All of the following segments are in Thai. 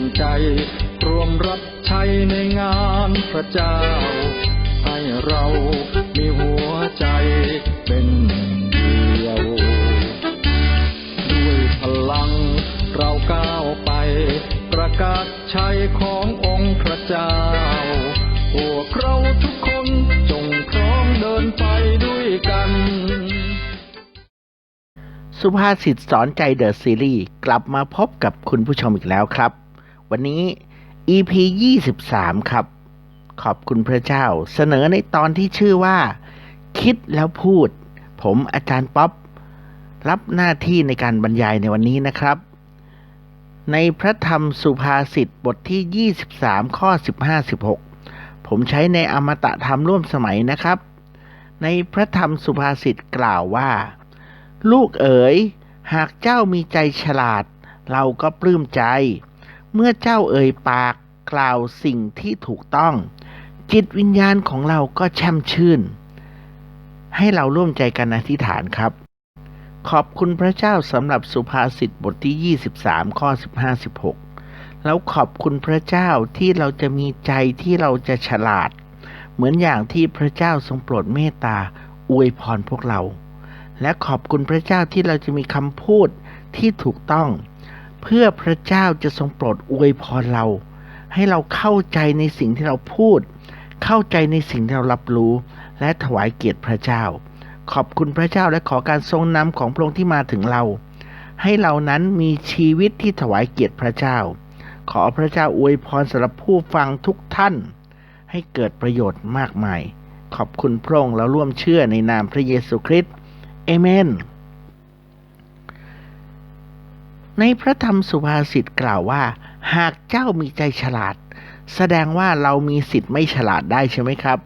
มใจ รวมรับใช้ในงานพระเจ้า ให้เรามีหัวใจเป็นเดียว ด้วยพลังเราก้าวไป ประกาศชัยขององค์พระเจ้าพวกเราทุกคนจงพร้อมเดินไปด้วยกัน สุภาษิตสอนใจเดอะซีรีส์กลับมาพบกับคุณผู้ชมอีกแล้วครับ วันนี้ EP 23 ครับ ขอบคุณพระเจ้า เสนอในตอนที่ชื่อว่า คิดแล้วพูด ผมอาจารย์ป๊อปรับหน้าที่ในการบรรยายในวันนี้นะครับ ในพระธรรมสุภาษิตบทที่ 23 ข้อ 15-16 ผมใช้ในอมตะธรรมร่วมสมัยนะครับ ในพระธรรมสุภาษิตกล่าวว่า ลูกเอ๋ย หากเจ้ามีใจฉลาด เราก็ปลื้มใจ เมื่อเจ้าเอ่ยปากกล่าวสิ่งที่ถูกต้อง จิตวิญญาณของเราก็แช่มชื่น ให้เราร่วมใจกันอธิษฐานครับ ขอบคุณพระเจ้าสำหรับสุภาษิตบทที่ 23 ข้อ 15-16 แล้วขอบคุณพระเจ้าที่เราจะมีใจที่เราจะฉลาด เหมือนอย่างที่พระเจ้าทรงโปรดเมตตาอวยพรพวกเรา และขอบคุณพระเจ้าที่เราจะมีคำพูดที่ถูกต้อง เพื่อพระเจ้าจะทรงโปรดอวยพรเรา ให้เราเข้าใจในสิ่งที่เราพูด เข้าใจในสิ่งที่เรารับรู้ และถวายเกียรติพระเจ้า ขอบคุณพระเจ้าและขอการทรงนำของพระองค์ที่มาถึงเรา ให้เรานั้นมีชีวิตที่ถวายเกียรติพระเจ้า ขอพระเจ้าอวยพรสำหรับผู้ฟังทุกท่าน ให้เกิดประโยชน์มากมาย ขอบคุณพระองค์แล้วร่วมเชื่อในนามพระเยซูคริสต์เอเมน ในพระธรรมสุภาษิตกล่าวว่า หากเจ้ามีใจฉลาด แสดงว่าเรามีสิทธิ์ไม่ฉลาดได้ใช่ไหมครับ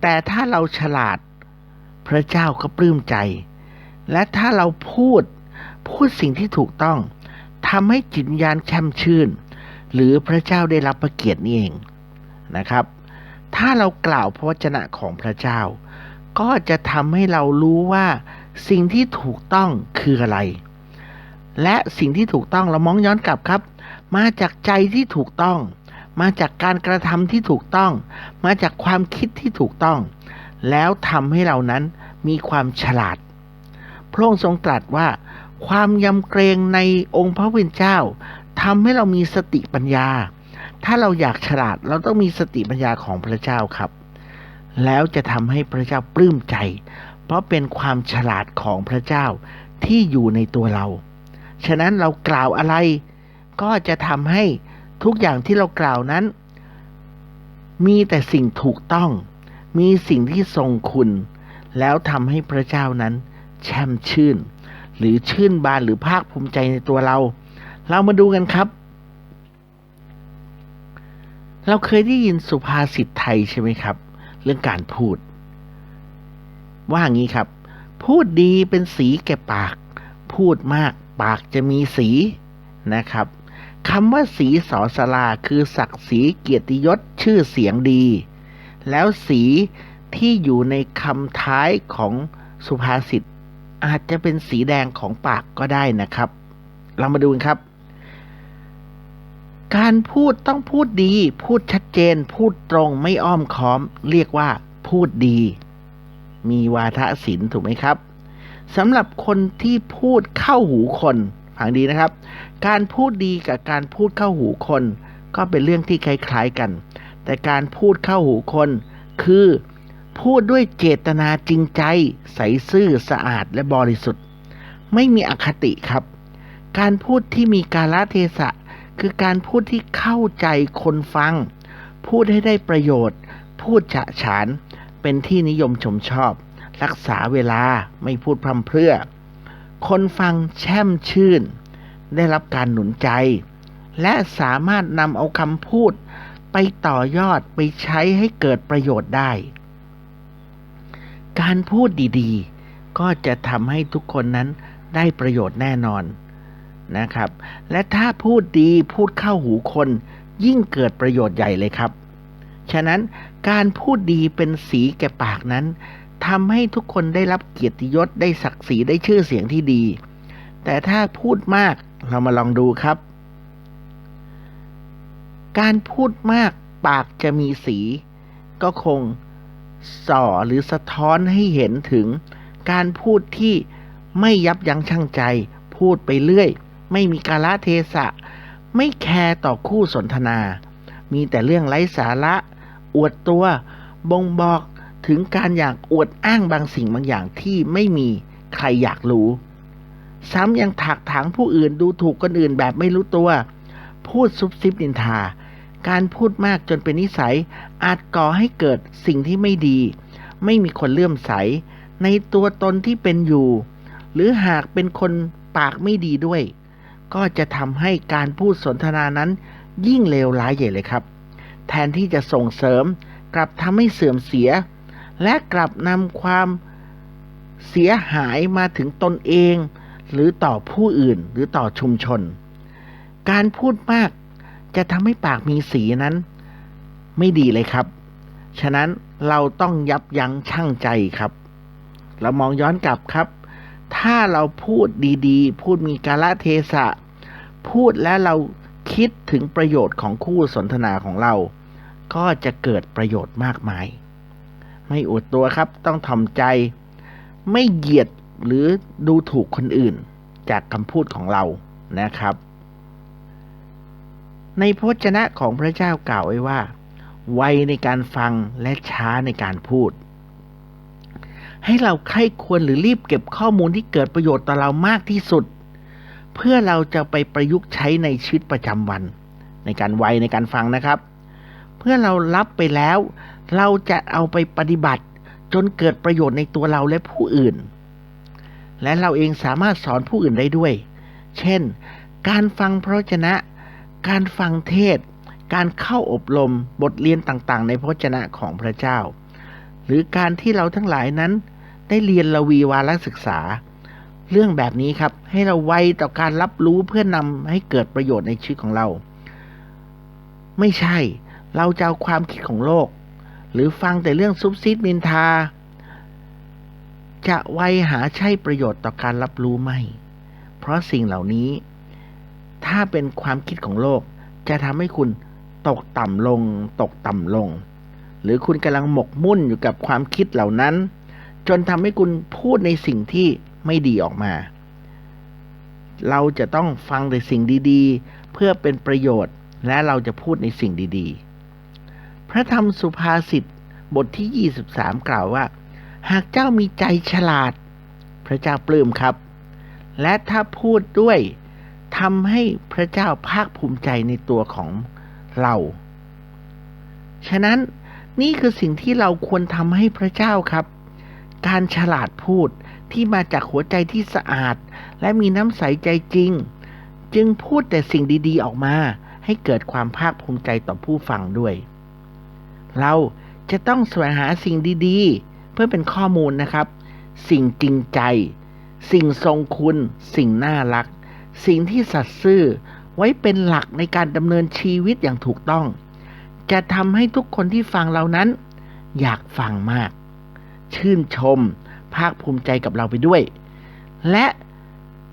แต่ถ้าเราฉลาด พระเจ้าก็ปลื้มใจ และถ้าเราพูดพูดสิ่งที่ถูกต้องทำให้จิตวิญญาณแช่มชื่น หรือพระเจ้าได้รับประเกียรตินี่เองนะครับ ถ้าเรากล่าวพระวจนะของพระเจ้า ก็จะทำให้เรารู้ว่าสิ่งที่ถูกต้องคืออะไร และสิ่งที่ถูกต้องเรามองย้อนกลับครับ มาจากใจที่ถูกต้อง มาจากการกระทำที่ถูกต้อง มาจากความคิดที่ถูกต้อง แล้วทำให้เรานั้นมีความฉลาด พระองค์ทรงตรัสว่า ความยำเกรงในองค์พระผู้เป็นเจ้าทำให้เรามีสติปัญญา ถ้าเราอยากฉลาดเราต้องมีสติปัญญาของพระเจ้าครับ แล้วจะทำให้พระเจ้าปลื้มใจ เพราะเป็นความฉลาดของพระเจ้าที่อยู่ในตัวเรา ฉะนั้นเรากล่าวอะไร ก็จะทำให้ทุกอย่างที่เรากล่าวนั้น มีแต่สิ่งถูกต้อง มีสิ่งที่ทรงคุณ แล้วทำให้พระเจ้านั้น แช่มชื่น หรือชื่นบานหรือภาคภูมิใจในตัวเรา เรามาดูกันครับ เราเคยได้ยินสุภาษิตไทยใช่ไหมครับ เรื่องการพูด ว่าอย่างนี้ครับ พูดดีเป็นสีแก่ปาก พูดมาก ปากจะมีสีนะครับคำว่าสีสอสลาคือศักดิ์ศรีเกียรติยศชื่อเสียงดี แล้วสีที่อยู่ในคำท้ายของสุภาษิตอาจจะเป็นสีแดงของปากก็ได้นะครับ เรามาดูกันครับ การพูดต้องพูดดี พูดชัดเจน พูดตรงไม่อ้อมค้อม เรียกว่าพูดดี มีวาทศิลป์ถูกไหมครับ สำหรับคนที่พูดเข้าหูคนฟังดีนะครับ การพูดดีกับการพูดเข้าหูคน ก็เป็นเรื่องที่คล้ายๆกัน แต่การพูดเข้าหูคน คือ พูดด้วยเจตนาจริงใจ ใสซื่อสะอาดและบริสุทธิ์ ไม่มีอคติครับ การพูดที่มีกาลเทศะ คือการพูดที่เข้าใจคนฟัง พูดให้ได้ประโยชน์ พูดฉะฉาน เป็นที่นิยมชมชอบ รักษาเวลาไม่พูดพร่ำเพรื่อ คนฟังแช่มชื่น ได้รับการหนุนใจ และสามารถนำเอาคำพูดไปต่อยอดไปใช้ให้เกิดประโยชน์ได้ การพูดดีๆ ก็จะทำให้ทุกคนนั้นได้ประโยชน์แน่นอนนะครับ และถ้าพูดดีพูดเข้าหูคน ยิ่งเกิดประโยชน์ใหญ่เลยครับ ฉะนั้นการพูดดีเป็นสีแก่ปากนั้น ทำให้ทุกคนได้รับเกียรติยศได้ศักดิ์ศรีได้ชื่อเสียงที่ดี แต่ถ้าพูดมากเรามาลองดูครับ การพูดมากปากจะมีสี ก็คงส่อหรือสะท้อนให้เห็นถึง การพูดที่ไม่ยับยั้งชั่งใจ พูดไปเรื่อย ไม่มีกาลเทศะ ไม่แคร์ต่อคู่สนทนา มีแต่เรื่องไร้สาระ อวดตัว บ่งบอก ถึงการอยากอวดอ้างบางสิ่งบางอย่างที่ไม่มีใครอยากรู้ ซ้ำยังถักถางผู้อื่นดูถูกคนอื่นแบบไม่รู้ตัว พูดซุบซิบนินทา การพูดมากจนเป็นนิสัย อาจก่อให้เกิดสิ่งที่ไม่ดี ไม่มีคนเลื่อมใส ในตัวตนที่เป็นอยู่ หรือหากเป็นคนปากไม่ดีด้วย ก็จะทำให้การพูดสนทนานั้น ยิ่งเลวร้ายใหญ่เลยครับ แทนที่จะส่งเสริมกลับทำให้เสื่อมเสีย และกลับนำความเสียหายมาถึงตนเอง หรือต่อผู้อื่นหรือต่อชุมชน การพูดมากจะทำให้ปากมีสีนั้น ไม่ดีเลยครับ ฉะนั้นเราต้องยับยั้งชั่งใจครับ เรามองย้อนกลับครับ ถ้าเราพูดดีๆ พูดมีกาลเทศะ พูดและเราคิดถึงประโยชน์ของคู่สนทนาของเรา ก็จะเกิดประโยชน์มากมาย ไม่อวดตัวครับ ต้องทำใจ ไม่เหยียดหรือดูถูกคนอื่น จากคำพูดของเรานะครับ ในพระวจนะของพระเจ้ากล่าวไว้ว่า ไวในการฟังและช้าในการพูด ให้เราใครควรหรือรีบเก็บข้อมูลที่เกิดประโยชน์ต่อเรามากที่สุด เพื่อเราจะไปประยุกต์ใช้ในชีวิตประจำวัน ในการไวในการฟังนะครับ เพื่อเรารับไปแล้ว เราจะเอาไปปฏิบัติ จนเกิดประโยชน์ในตัวเราและผู้อื่น และเราเองสามารถสอนผู้อื่นได้ด้วย เช่น การฟังพระวจนะ การฟังเทศ การเข้าอบรมบทเรียนต่างๆ ในพระวจนะของพระเจ้า หรือการที่เราทั้งหลายนั้น ได้เรียนละวีวารศึกษา เรื่องแบบนี้ครับ ให้เราไวต่อการรับรู้เพื่อนำให้เกิดประโยชน์ในชีวิตของเรา ไม่ใช่เราจะเอาความคิดของโลก หรือฟังแต่เรื่องซุบซิบมินทา จะไวหาใช่ประโยชน์ต่อการรับรู้ไม่เพราะสิ่งเหล่านี้ ถ้าเป็นความคิดของโลก จะทำให้คุณตกต่ำลง ตกต่ำลง หรือคุณกำลังหมกมุ่นอยู่กับความคิดเหล่านั้น จนทำให้คุณพูดในสิ่งที่ไม่ดีออกมา เราจะต้องฟังแต่สิ่งดี ๆ เพื่อเป็นประโยชน์และเราจะพูดในสิ่งดี ๆ พระธรรมสุภาษิตบทที่ 23 กล่าวว่า หากเจ้ามีใจฉลาด พระเจ้าปลื้มครับ และถ้าพูดด้วยทำให้พระเจ้าภาคภูมิใจในตัวของเรา ฉะนั้นนี่คือสิ่งที่เราควรทำให้พระเจ้าครับ การฉลาดพูดที่มาจากหัวใจที่สะอาด และมีน้ำใสใจจริง จึงพูดแต่สิ่งดีๆออกมา ให้เกิดความภาคภูมิใจต่อผู้ฟังด้วย เราจะต้องแสวงหาสิ่งดีๆ เพื่อเป็นข้อมูลนะครับ สิ่งจริงใจ สิ่งทรงคุณ สิ่งน่ารัก สิ่งที่สัตย์ซื่อไว้เป็นหลักในการดำเนินชีวิตอย่างถูกต้อง จะทำให้ทุกคนที่ฟังเรานั้น อยากฟังมาก ชื่นชม ภาคภูมิใจกับเราไปด้วย และ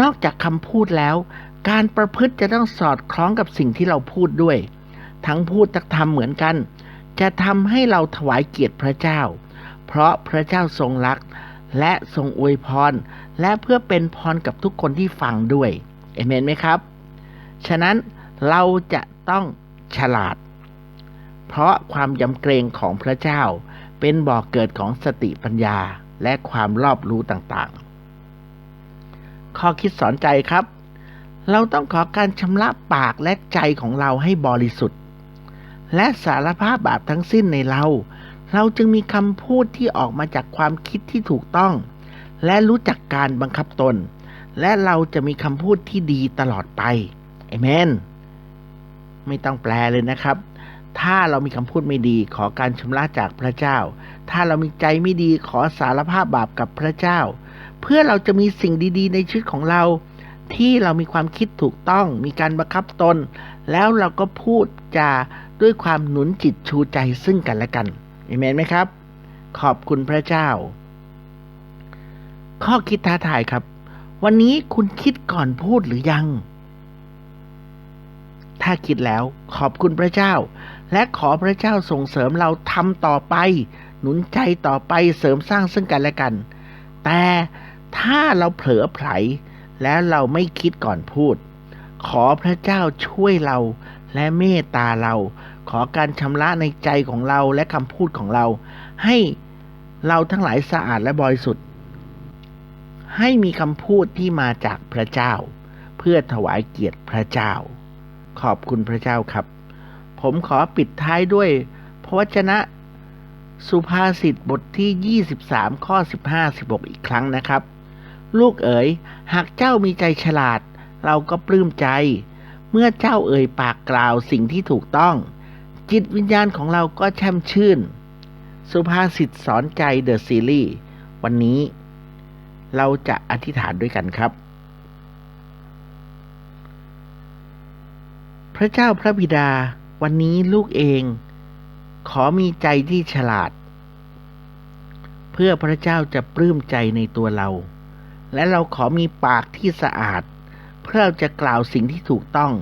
นอกจากคำพูดแล้ว การประพฤติจะต้องสอดคล้องกับสิ่งที่เราพูดด้วย ทั้งพูดทั้งทำเหมือนกัน จะทำให้เราถวายเกียรติพระเจ้า เพราะพระเจ้าทรงรัก และทรงอวยพร และเพื่อเป็นพรกับทุกคนที่ฟังด้วยเอเมนไหมครับ ฉะนั้นเราจะต้องฉลาด เพราะความยำเกรงของพระเจ้า เป็นบ่อกเกิดของสติปัญญาและความรอบรู้ต่างๆ ข้อคิดสอนใจครับ เราต้องขอการชำระปากและใจของเราให้บริสุทธิ์ และสารภาพบาปทั้งสิ้นในเรา เราจึงมีคำพูดที่ออกมาจากความคิดที่ถูกต้อง และรู้จักการบังคับตน และเราจะมีคำพูดที่ดีตลอดไปเอเมน ไม่ต้องแปลเลยนะครับ ถ้าเรามีคำพูดไม่ดีขอการชำระจากพระเจ้า ถ้าเรามีใจไม่ดีขอสารภาพบาปกับพระเจ้า เพื่อเราจะมีสิ่งดี ๆ ในชีวิตของเราที่เรามีความคิดถูกต้อง มีการบังคับตน แล้วเราก็พูดจา ด้วยความหนุนจิตชูใจซึ่งกันและกันเอเมนไหมครับ ขอบคุณพระเจ้า ข้อคิดท้าทายครับ วันนี้คุณคิดก่อนพูดหรือยัง ถ้าคิดแล้วขอบคุณพระเจ้า และขอพระเจ้าส่งเสริมเราทำต่อไป หนุนใจต่อไปเสริมสร้างซึ่งกันและกัน แต่ถ้าเราเผลอไผลแล้วเราไม่คิดก่อนพูด ขอพระเจ้าช่วยเรา และเมตตาเรา ขอการชำระในใจของเราและคำพูดของเรา ให้เราทั้งหลายสะอาดและบริสุทธิ์ ให้มีคำพูดที่มาจากพระเจ้า เพื่อถวายเกียรติพระเจ้า ขอบคุณพระเจ้าครับ ผมขอปิดท้ายด้วยพระวจนะสุภาษิตบทที่ 23 ข้อ 15 16 อีกครั้งนะครับ ลูกเอ๋ย หากเจ้ามีใจฉลาด เราก็ปลื้มใจ เมื่อเจ้าเอ่ยปากกล่าวสิ่งที่ถูกต้อง จิตวิญญาณของเราก็แช่มชื่น สุภาษิตสอนใจเดอะซีรีส์วันนี้เราจะอธิษฐานด้วยกันครับ พระเจ้าพระบิดา วันนี้ลูกเอง ขอมีใจที่ฉลาด เพื่อพระเจ้าจะปลื้มใจในตัวเรา และเราขอมีปากที่สะอาด พื่อเราจะกล่าวสิ่งที่ถูกต้อง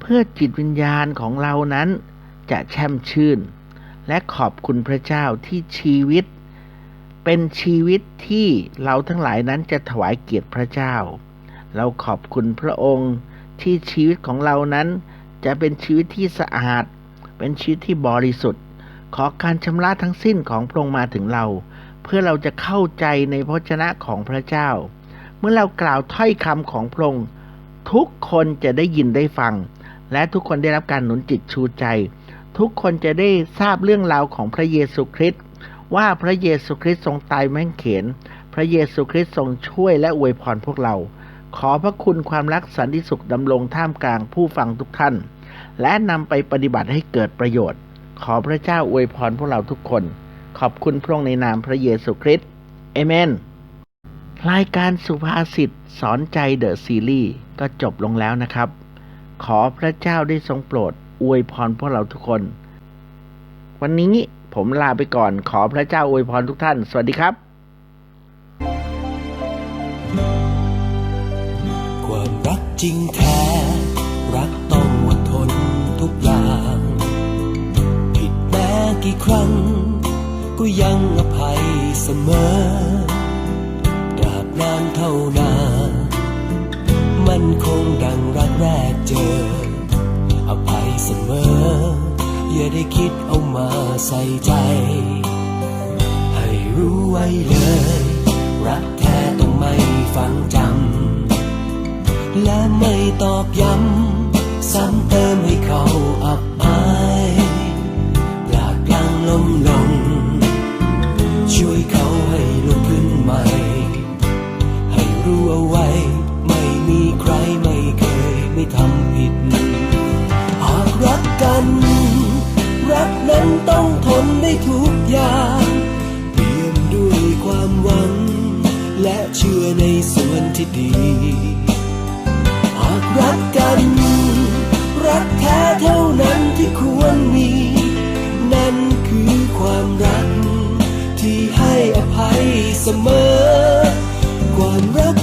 เพื่อจิตวิญญาณของเรานั้นจะแช่มชื่น และขอบคุณพระเจ้าที่ชีวิต เป็นชีวิตที่เราทั้งหลายนั้นจะถวายเกียรติพระเจ้า เราขอบคุณพระองค์ที่ชีวิตของเรานั้นจะเป็นชีวิตที่สะอาด เป็นชีวิตที่บริสุทธิ์ ขอการชำระทั้งสิ้นของพระองค์มาถึงเรา เพื่อเราจะเข้าใจในพระวจนะของพระเจ้า เมื่อเรากล่าวถ้อยคำของพระองค์ ทุกคนจะได้ยินได้ฟัง และทุกคนได้รับการหนุนจิตชูใจ ทุกคนจะได้ทราบเรื่องราวของพระเยซูคริสต์ว่าพระเยซูคริสต์ทรงตายแม่งเขน พระเยซูคริสต์ทรงช่วยและอวยพรพวกเรา ขอพระคุณความรักสันติสุขดำรงท่ามกลางผู้ฟังทุกท่าน และนำไปปฏิบัติให้เกิดประโยชน์ ขอพระเจ้าอวยพรพวกเราทุกคน ขอบคุณพระองค์ในนามพระเยซูคริสต์เอเมนรายการสุภาษิตสอนใจเดอะซีรีส์ ก็จบลงแล้วนะครับ ขอพระเจ้าได้ทรงโปรดอวยพรพวกเราทุกคน วันนี้ผมลาไปก่อนขอพระเจ้าอวยพรทุกท่าน สวัสดีครับ ความรักจริงแท้ รักต้องอดทนทุกอย่าง ผิดแม้กี่ครั้ง ก็ยังอภัยเสมอตราบนานเท่านาน มันคงดังรักแรกเจอ อภัยเสมอ อย่าได้คิดเอามาใส่ใจ ให้รู้ไว้เลย รักแท้ต้องไม่ฟังจำ และไม่ตอกย้ำ ซ้ำเติมให้เขาอับ ต้องทนได้ทุกอย่างเปี่ยมด้วยความหวัง และเชื่อในส่วนที่ดี หากรักกัน รักแท้เท่านั้นที่ควรมี นั่นคือความรัก ที่ให้อภัยเสมอ ความรัก